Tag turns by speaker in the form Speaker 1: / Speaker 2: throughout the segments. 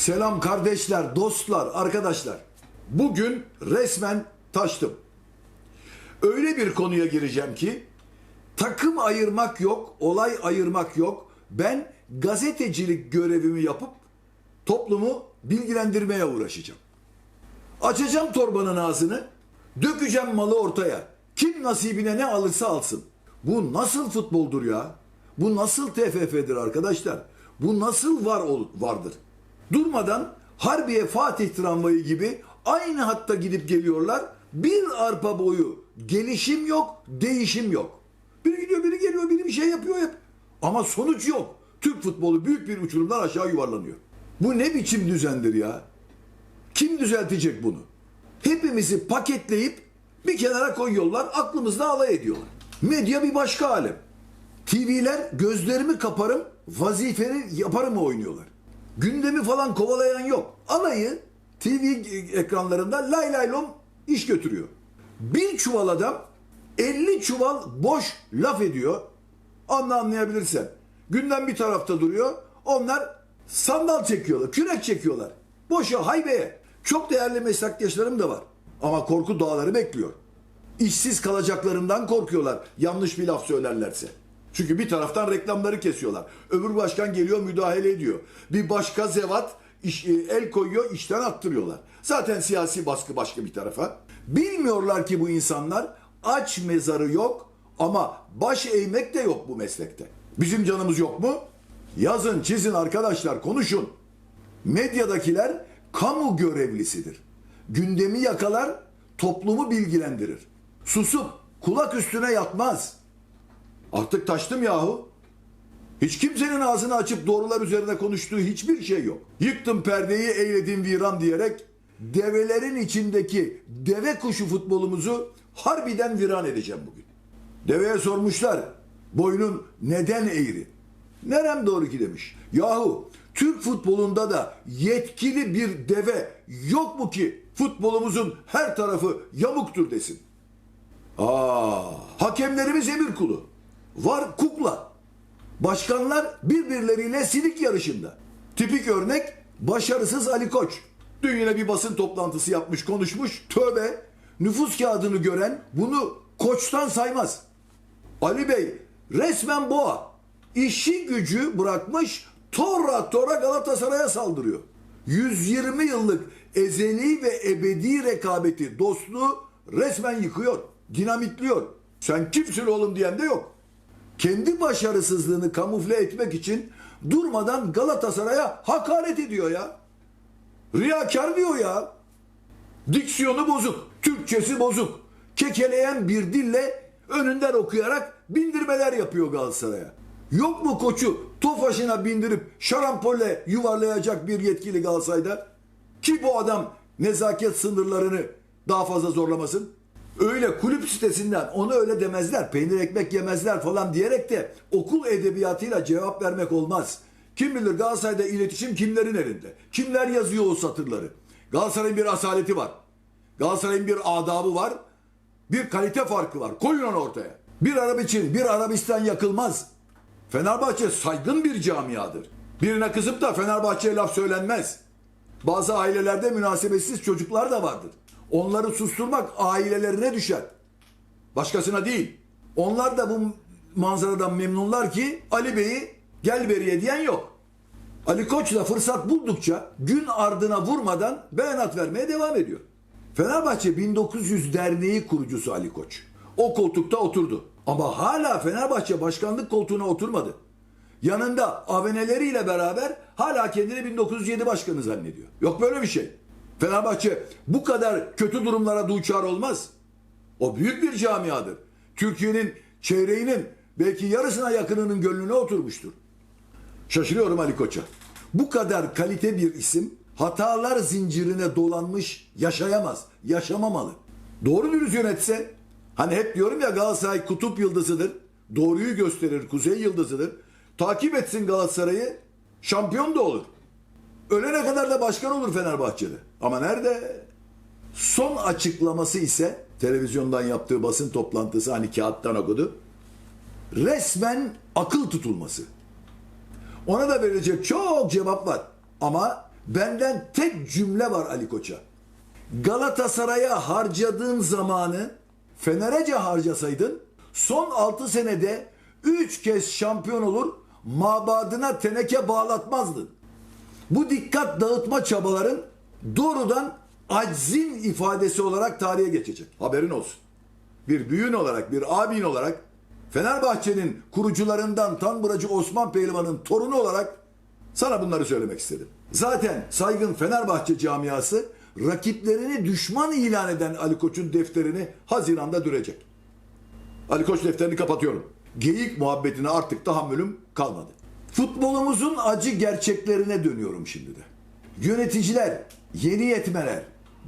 Speaker 1: Selam kardeşler, dostlar, arkadaşlar. Bugün resmen taştım. Öyle bir konuya gireceğim ki takım ayırmak yok, olay ayırmak yok. Ben gazetecilik görevimi yapıp toplumu bilgilendirmeye uğraşacağım. Açacağım torbanın ağzını, dökeceğim malı ortaya. Kim nasibine ne alırsa alsın. Bu nasıl futboldur ya? Bu nasıl TFF'dir arkadaşlar? Bu nasıl var ol- vardır? Durmadan Harbiye Fatih tramvayı gibi aynı hatta gidip geliyorlar. Bir arpa boyu gelişim yok, değişim yok. Biri gidiyor, biri geliyor, biri bir şey yapıyor hep. Ama sonuç yok. Türk futbolu büyük bir uçurumdan aşağı yuvarlanıyor. Bu ne biçim düzendir ya? Kim düzeltecek bunu? Hepimizi paketleyip bir kenara koyuyorlar, aklımızda alay ediyorlar. Medya bir başka alem. TV'ler gözlerimi kaparım, vazifeni yaparım oynuyorlar. Gündemi falan kovalayan yok. Alayı TV ekranlarında lay lay lom iş götürüyor. Bir çuval adam 50 çuval boş laf ediyor. Anla anlayabilirsen. Gündem bir tarafta duruyor. Onlar sandal çekiyorlar, kürek çekiyorlar. Boşa haybeye. Çok değerli meslektaşlarım da var. Ama korku dağları bekliyor. İşsiz kalacaklarından korkuyorlar yanlış bir laf söylerlerse. Çünkü bir taraftan reklamları kesiyorlar. Öbür başkan geliyor müdahale ediyor. Bir başka zevat iş- e, el koyuyor işten attırıyorlar. Zaten siyasi baskı başka bir tarafa. Bilmiyorlar ki bu insanlar aç mezarı yok ama baş eğmek de yok bu meslekte. Bizim canımız yok mu? Yazın çizin arkadaşlar konuşun. Medyadakiler kamu görevlisidir. Gündemi yakalar, toplumu bilgilendirir. Susup kulak üstüne yatmaz. Artık taştım yahu. Hiç kimsenin ağzını açıp doğrular üzerine konuştuğu hiçbir şey yok. Yıktım perdeyi eyledim viran diyerek develerin içindeki deve kuşu futbolumuzu harbiden viran edeceğim bugün. Deveye sormuşlar boynun neden eğri? Nerem doğru ki demiş. Yahu Türk futbolunda da yetkili bir deve yok mu ki futbolumuzun her tarafı yamuktur desin. Aa, hakemlerimiz emir kulu. Var kukla. Başkanlar birbirleriyle silik yarışında. Tipik örnek başarısız Ali Koç. Dün yine bir basın toplantısı yapmış konuşmuş. Tövbe nüfus kağıdını gören bunu koçtan saymaz. Ali Bey resmen boğa. İşi gücü bırakmış torra tora Galatasaray'a saldırıyor. 120 yıllık ezeli ve ebedi rekabeti, dostluğu resmen yıkıyor, dinamitliyor. Sen kimsin oğlum diyen de yok. Kendi başarısızlığını kamufle etmek için durmadan Galatasaray'a hakaret ediyor ya. Riyakar diyor ya. Diksiyonu bozuk, Türkçesi bozuk. Kekeleyen bir dille önünden okuyarak bindirmeler yapıyor Galatasaray'a. Yok mu koçu Tofaş'ına bindirip şarampolle yuvarlayacak bir yetkili Galatasaray'da? Ki bu adam nezaket sınırlarını daha fazla zorlamasın. Öyle kulüp sitesinden onu öyle demezler, peynir ekmek yemezler falan diyerek de okul edebiyatıyla cevap vermek olmaz. Kim bilir Galatasaray'da iletişim kimlerin elinde? Kimler yazıyor o satırları? Galatasaray'ın bir asaleti var. Galatasaray'ın bir adabı var. Bir kalite farkı var. Koyun onu ortaya. Bir Arap için bir Arabistan yakılmaz. Fenerbahçe saygın bir camiadır. Birine kızıp da Fenerbahçe'ye laf söylenmez. Bazı ailelerde münasebetsiz çocuklar da vardır. Onları susturmak ailelerine düşer. Başkasına değil. Onlar da bu manzaradan memnunlar ki Ali Bey'i gel beriye diyen yok. Ali Koç da fırsat buldukça gün ardına vurmadan beyanat vermeye devam ediyor. Fenerbahçe 1900 derneği kurucusu Ali Koç. O koltukta oturdu. Ama hala Fenerbahçe başkanlık koltuğuna oturmadı. Yanında aveneleriyle beraber hala kendini 1907 başkanı zannediyor. Yok böyle bir şey. Fenerbahçe bu kadar kötü durumlara duçar olmaz. O büyük bir camiadır. Türkiye'nin çeyreğinin belki yarısına yakınının gönlüne oturmuştur. Şaşırıyorum Ali Koç'a. Bu kadar kalite bir isim hatalar zincirine dolanmış yaşayamaz, yaşamamalı. Doğru dürüst yönetse, hani hep diyorum ya Galatasaray kutup yıldızıdır, doğruyu gösterir, kuzey yıldızıdır. Takip etsin Galatasaray'ı, şampiyon da olur. Ölene kadar da başkan olur Fenerbahçe'de. Ama nerede? Son açıklaması ise televizyondan yaptığı basın toplantısı hani kağıttan okudu. Resmen akıl tutulması. Ona da verilecek çok cevap var. Ama Benden tek cümle var Ali Koç'a. Galatasaray'a harcadığın zamanı Fener'ece harcasaydın son 6 senede 3 kez şampiyon olur mabadına teneke bağlatmazdın. Bu dikkat dağıtma çabaların doğrudan aczin ifadesi olarak tarihe geçecek. Haberin olsun. Bir büyüğün olarak, bir abin olarak Fenerbahçe'nin kurucularından Tanburacı Osman Pehlivan'ın torunu olarak sana bunları söylemek istedim. Zaten saygın Fenerbahçe camiası rakiplerini düşman ilan eden Ali Koç'un defterini Haziran'da dürecek. Ali Koç defterini kapatıyorum. Geyik muhabbetine artık tahammülüm kalmadı. Futbolumuzun acı gerçeklerine dönüyorum şimdi de. Yöneticiler, yeni yetmeler,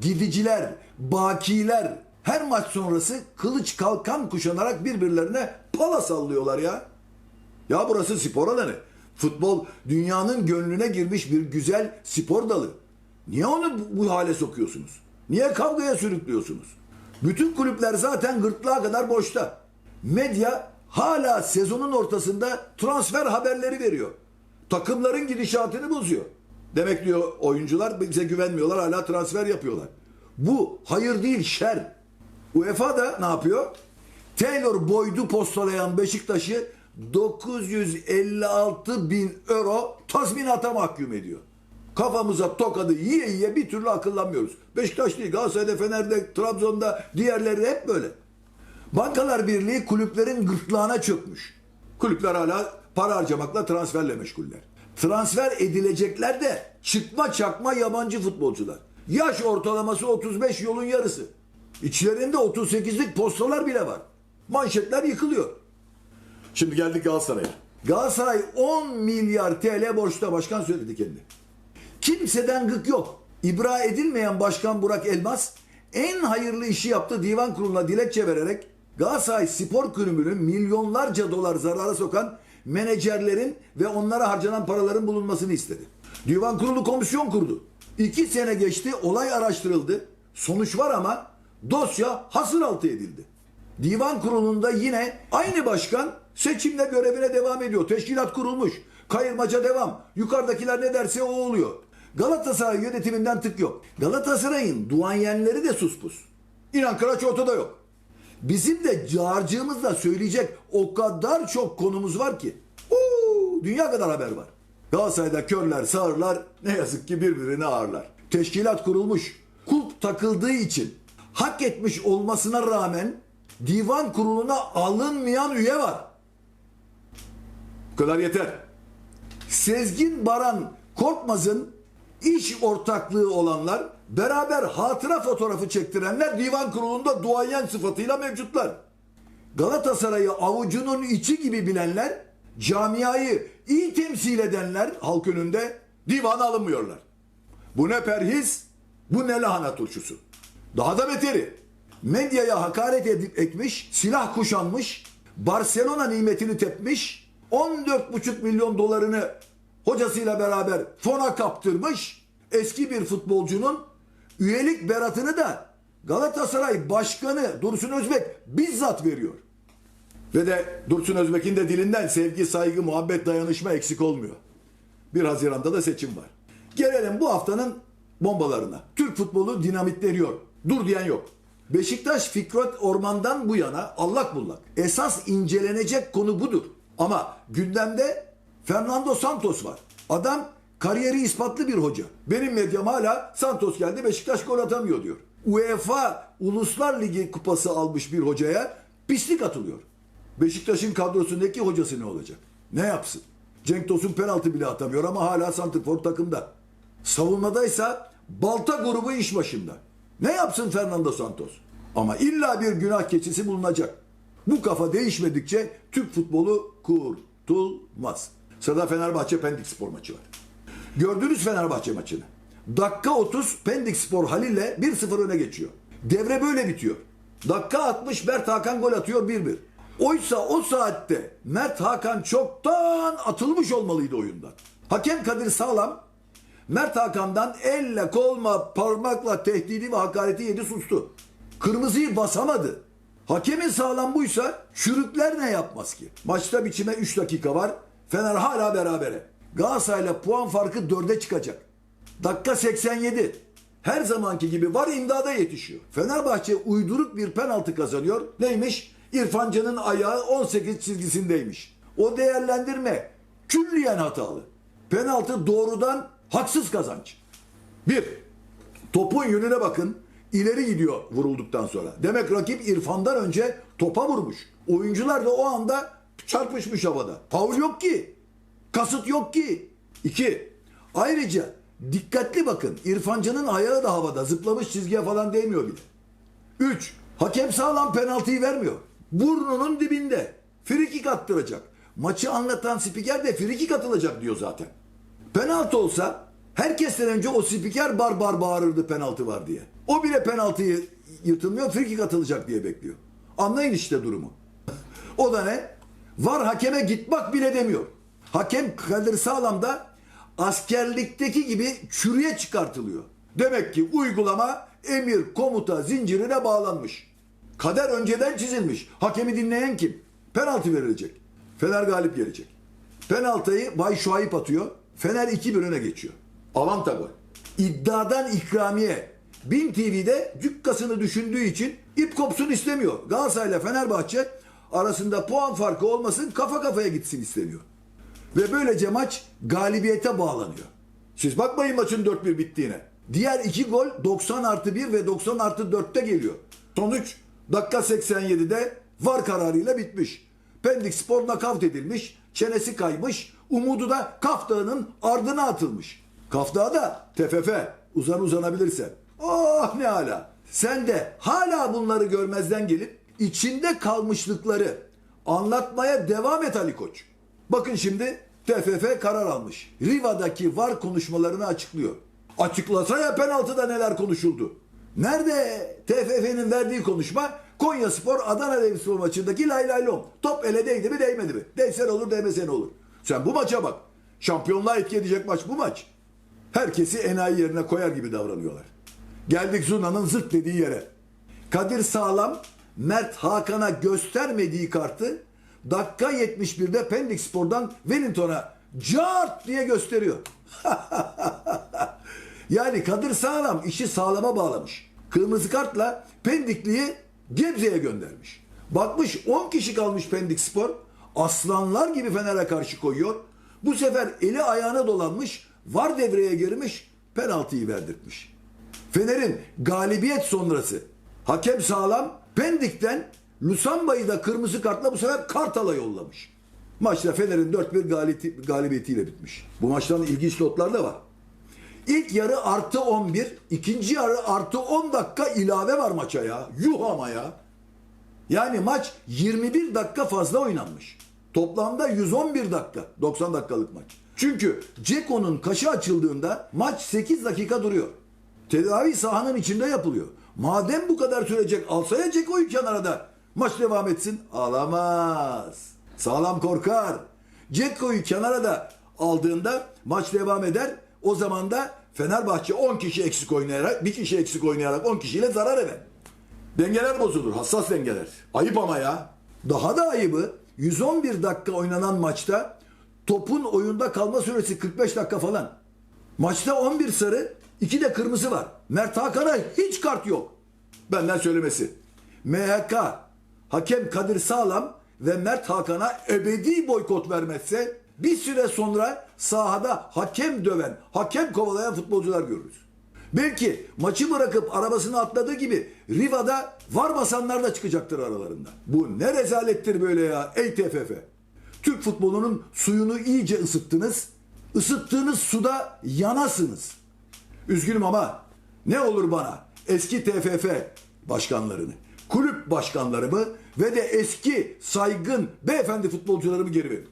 Speaker 1: gidiciler, bakiler her maç sonrası kılıç kalkan kuşanarak birbirlerine pala sallıyorlar ya. Ya burası spor alanı. Futbol dünyanın gönlüne girmiş bir güzel spor dalı. Niye onu bu- hale sokuyorsunuz? Niye kavgaya sürüklüyorsunuz? Bütün kulüpler zaten gırtlağa kadar boşta. Medya hala sezonun ortasında transfer haberleri veriyor. Takımların gidişatını bozuyor. Demek diyor oyuncular bize güvenmiyorlar hala transfer yapıyorlar. Bu hayır değil şer. UEFA da ne yapıyor? Taylor Boyd'u postalayan Beşiktaş'ı 956 bin euro tazminata mahkum ediyor. Kafamıza tokadı yiye yiye bir türlü akıllanmıyoruz. Beşiktaş değil, Galatasaray'da, Fener'de, Trabzon'da, diğerleri hep böyle. Bankalar Birliği kulüplerin gırtlağına çökmüş. Kulüpler hala para harcamakla transferle meşguller. Transfer edilecekler de çıkma çakma yabancı futbolcular. Yaş ortalaması 35 yolun yarısı. İçlerinde 38'lik postalar bile var. Manşetler yıkılıyor. Şimdi geldik Galatasaray'a. Galatasaray 10 milyar TL borçta başkan söyledi kendi. Kimseden gık yok. İbra edilmeyen Başkan Burak Elmas en hayırlı işi yaptı divan kuruluna dilekçe vererek Galatasaray Spor Kulübü'nü milyonlarca dolar zarara sokan menajerlerin ve onlara harcanan paraların bulunmasını istedi. Divan kurulu komisyon kurdu. İki sene geçti olay araştırıldı. Sonuç var ama dosya hasır altı edildi. Divan kurulunda yine aynı başkan seçimle görevine devam ediyor. Teşkilat kurulmuş. Kayırmaca devam. Yukarıdakiler ne derse o oluyor. Galatasaray yönetiminden tık yok. Galatasaray'ın duayenleri de suspus. İnan Kıraç ortada yok. Bizim de carcığımızla söyleyecek o kadar çok konumuz var ki. Oo, dünya kadar haber var. Galatasaray'da körler, sağırlar ne yazık ki birbirini ağırlar. Teşkilat kurulmuş. Kulp takıldığı için hak etmiş olmasına rağmen divan kuruluna alınmayan üye var. Bu kadar yeter. Sezgin Baran Korkmaz'ın iş ortaklığı olanlar beraber hatıra fotoğrafı çektirenler divan kurulunda duayen sıfatıyla mevcutlar. Galatasaray'ı avucunun içi gibi bilenler, camiayı iyi temsil edenler halk önünde divana alınmıyorlar. Bu ne perhiz, bu ne lahana turşusu. Daha da beteri. Medyaya hakaret edip ekmiş, silah kuşanmış, Barcelona nimetini tepmiş, 14,5 milyon dolarını hocasıyla beraber fona kaptırmış, eski bir futbolcunun üyelik beratını da Galatasaray Başkanı Dursun Özbek bizzat veriyor. Ve de Dursun Özbek'in de dilinden sevgi, saygı, muhabbet, dayanışma eksik olmuyor. 1 Haziran'da da seçim var. Gelelim bu haftanın bombalarına. Türk futbolu dinamitleniyor. Dur diyen yok. Beşiktaş Fikret Orman'dan bu yana allak bullak. Esas incelenecek konu budur. Ama gündemde Fernando Santos var. Adam kariyeri ispatlı bir hoca. Benim medyam hala Santos geldi Beşiktaş gol atamıyor diyor. UEFA Uluslar Ligi kupası almış bir hocaya pislik atılıyor. Beşiktaş'ın kadrosundaki hocası ne olacak? Ne yapsın? Cenk Tosun penaltı bile atamıyor ama hala Santrfor takımda. Savunmadaysa Balta grubu iş başında. Ne yapsın Fernando Santos? Ama illa bir günah keçisi bulunacak. Bu kafa değişmedikçe Türk futbolu kurtulmaz. Sırada Fenerbahçe Pendik Spor maçı var. Gördünüz Fenerbahçe maçını. Dakika 30 Pendik Spor Halil'le 1-0 öne geçiyor. Devre böyle bitiyor. Dakika 60 Mert Hakan gol atıyor 1-1. Oysa o saatte Mert Hakan çoktan atılmış olmalıydı oyundan. Hakem Kadir Sağlam Mert Hakan'dan elle, kolma, parmakla tehdidi ve hakareti yedi sustu. Kırmızıyı basamadı. Hakemin sağlam buysa çürükler ne yapmaz ki? Maçta biçime 3 dakika var. Fener hala berabere. Galatasaray'la puan farkı 4'e çıkacak. Dakika 87. Her zamanki gibi var imdada yetişiyor. Fenerbahçe uyduruk bir penaltı kazanıyor. Neymiş? İrfan Can'ın ayağı 18 çizgisindeymiş. O değerlendirme külliyen hatalı. Penaltı doğrudan haksız kazanç. Bir, topun yönüne bakın. İleri gidiyor vurulduktan sonra. Demek rakip İrfan'dan önce topa vurmuş. Oyuncular da o anda çarpışmış havada. Faul yok ki. Kasıt yok ki. İki, ayrıca dikkatli bakın. İrfancan'ın ayağı da havada. Zıplamış çizgiye falan değmiyor bile. Üç, hakem sağlam penaltıyı vermiyor. Burnunun dibinde. Frikik attıracak. Maçı anlatan spiker de frikik atılacak diyor zaten. Penaltı olsa herkesten önce o spiker bar bar bağırırdı penaltı var diye. O bile penaltıyı yırtılmıyor, frikik atılacak diye bekliyor. Anlayın işte durumu. O da ne? Var hakeme git bak bile demiyor. Hakem Kadir Sağlam da askerlikteki gibi çürüye çıkartılıyor. Demek ki uygulama emir komuta zincirine bağlanmış. Kader önceden çizilmiş. Hakemi dinleyen kim? Penaltı verilecek. Fener galip gelecek. Penaltıyı Bay Şuayip atıyor. Fener 2-1 öne geçiyor. Avanta gol. İddiadan ikramiye. Bin TV'de cükkasını düşündüğü için ip kopsun istemiyor. Galatasaray ile Fenerbahçe arasında puan farkı olmasın kafa kafaya gitsin isteniyor. Ve böylece maç galibiyete bağlanıyor. Siz bakmayın maçın 4-1 bittiğine. Diğer iki gol 90 artı 1 ve 90 artı 4'te geliyor. Sonuç dakika 87'de var kararıyla bitmiş. Pendik Spor nakavt edilmiş, çenesi kaymış, umudu da Kaf Dağı'nın ardına atılmış. Kaf Dağı da TFF uzan uzanabilirse. Oh ne hala. Sen de hala bunları görmezden gelip içinde kalmışlıkları anlatmaya devam et Ali Koç. Bakın şimdi TFF karar almış. Riva'daki var konuşmalarını açıklıyor. Açıklasa ya penaltıda neler konuşuldu. Nerede TFF'nin verdiği konuşma? Konya Spor Adana Demirspor maçındaki lay lay lom. Top ele değdi mi değmedi mi? Değse ne olur değmese ne olur. Sen bu maça bak. Şampiyonluğa etki edecek maç bu maç. Herkesi enayi yerine koyar gibi davranıyorlar. Geldik Zuna'nın zırt dediği yere. Kadir Sağlam Mert Hakan'a göstermediği kartı dakika 71'de Pendik Spor'dan Wellington'a cart diye gösteriyor. yani Kadir Sağlam işi sağlama bağlamış. Kırmızı kartla Pendikli'yi Gebze'ye göndermiş. Bakmış 10 kişi kalmış Pendik Spor. Aslanlar gibi Fener'e karşı koyuyor. Bu sefer eli ayağına dolanmış. Var devreye girmiş. Penaltıyı verdirtmiş. Fener'in galibiyet sonrası hakem sağlam Pendik'ten Lusamba'yı da kırmızı kartla bu sefer Kartal'a yollamış. Maçta Fener'in 4-1 galibiyeti- galibiyetiyle bitmiş. Bu maçtan ilginç notlar da var. İlk yarı artı 11, ikinci yarı artı 10 dakika ilave var maça ya. Yuh ama ya. Yani maç 21 dakika fazla oynanmış. Toplamda 111 dakika. 90 dakikalık maç. Çünkü Ceko'nun kaşı açıldığında maç 8 dakika duruyor. Tedavi sahanın içinde yapılıyor. Madem bu kadar sürecek alsaya Ceko'yu kenara da maç devam etsin. Alamaz. Sağlam korkar. Ceko'yu kenara da aldığında maç devam eder. O zaman da Fenerbahçe 10 kişi eksik oynayarak, bir kişi eksik oynayarak 10 kişiyle zarar eder. Dengeler bozulur. Hassas dengeler. Ayıp ama ya. Daha da ayıbı 111 dakika oynanan maçta topun oyunda kalma süresi 45 dakika falan. Maçta 11 sarı, 2 de kırmızı var. Mert Hakan'a hiç kart yok. Benden söylemesi. MHK, hakem Kadir Sağlam ve Mert Hakan'a ebedi boykot vermezse bir süre sonra sahada hakem döven, hakem kovalayan futbolcular görürüz. Belki maçı bırakıp arabasını atladığı gibi Riva'da var basanlar da çıkacaktır aralarında. Bu ne rezalettir böyle ya ey TFF. Türk futbolunun suyunu iyice ısıttınız. Isıttığınız suda yanasınız. Üzgünüm ama ne olur bana eski TFF başkanlarını, kulüp başkanlarımı ve de eski saygın beyefendi futbolcularımı geri verin.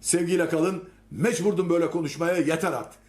Speaker 1: Sevgiyle kalın. Mecburdum böyle konuşmaya yeter artık.